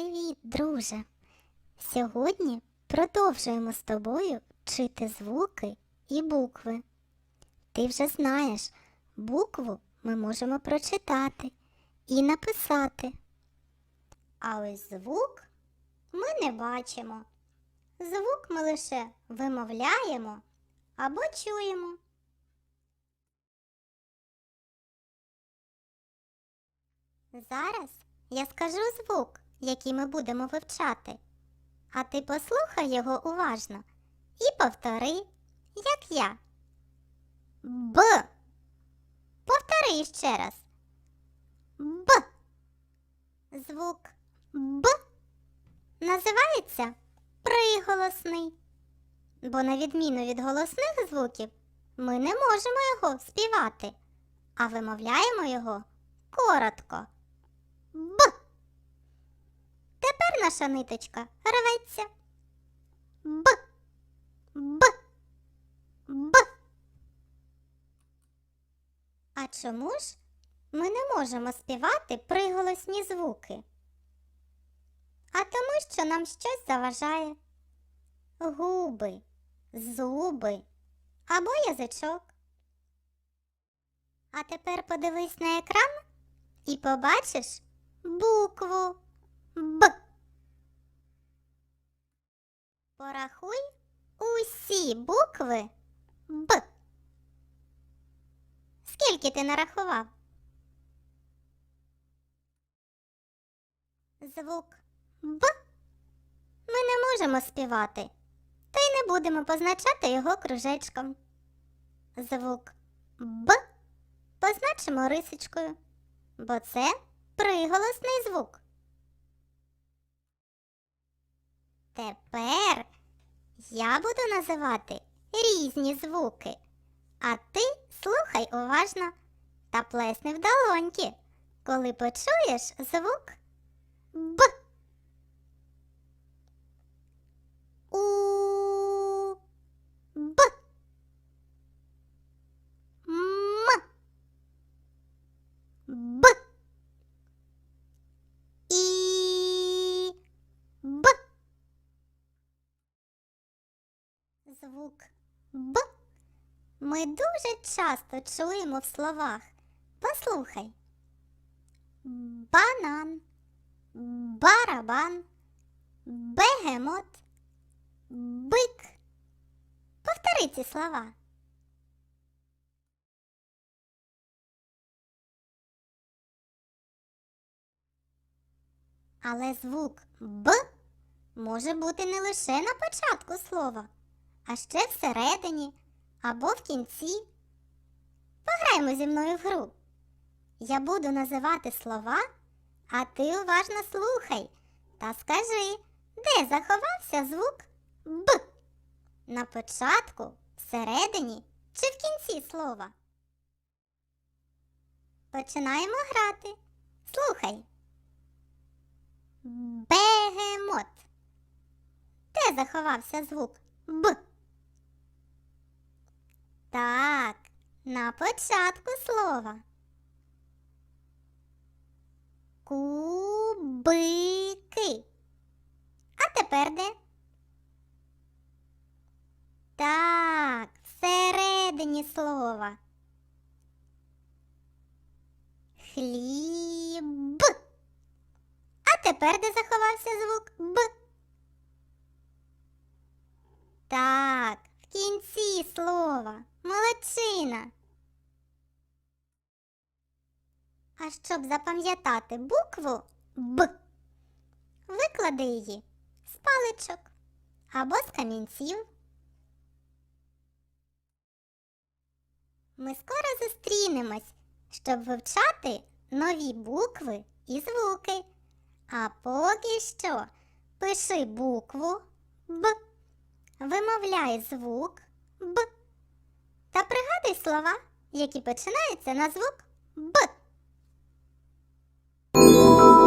Привіт, друже! Сьогодні продовжуємо з тобою вчити звуки і букви. Ти вже знаєш, букву ми можемо прочитати і написати. А ось звук ми не бачимо. Звук ми лише вимовляємо або чуємо. Зараз я скажу звук, який ми будемо вивчати. А ти послухай його уважно і повтори, як я. Б. Повтори ще раз. Б. Звук Б називається приголосний. Бо на відміну від голосних звуків, ми не можемо його співати, а вимовляємо його коротко. Б. Тепер наша ниточка рветься. Б. Б. Б. А чому ж ми не можемо співати приголосні звуки? А тому, що нам щось заважає. Губи, зуби або язичок. А тепер подивись на екран і побачиш букву Б. Порахуй усі букви Б. Скільки ти нарахував? Звук Б ми не можемо співати, та й не будемо позначати його кружечком. Звук Б позначимо рисочкою, бо це приголосний звук. Тепер я буду називати різні звуки, а ти слухай уважно та плесни в долоньки, коли почуєш звук Б. У Звук Б ми дуже часто чуємо в словах. Послухай. Банан, барабан, бегемот, бик. Повтори ці слова. Але звук Б може бути не лише на початку слова, а ще всередині або в кінці. Пограємо зі мною в гру. Я буду називати слова, а ти уважно слухай та скажи, де заховався звук Б. На початку, всередині чи в кінці слова. Починаємо грати. Слухай. Бегемот. Де заховався звук Б? Так, на початку слова. Кубики. А тепер де? Так, всередині слова. Хліб. А тепер де заховався звук Б? Так, в кінці слова. Молодчина. А щоб запам'ятати букву Б, виклади її з паличок або з камінців. Ми скоро зустрінемось, щоб вивчати нові букви і звуки. А поки що пиши букву Б, вимовляй звук Б та пригадай слова, які починаються на звук Б.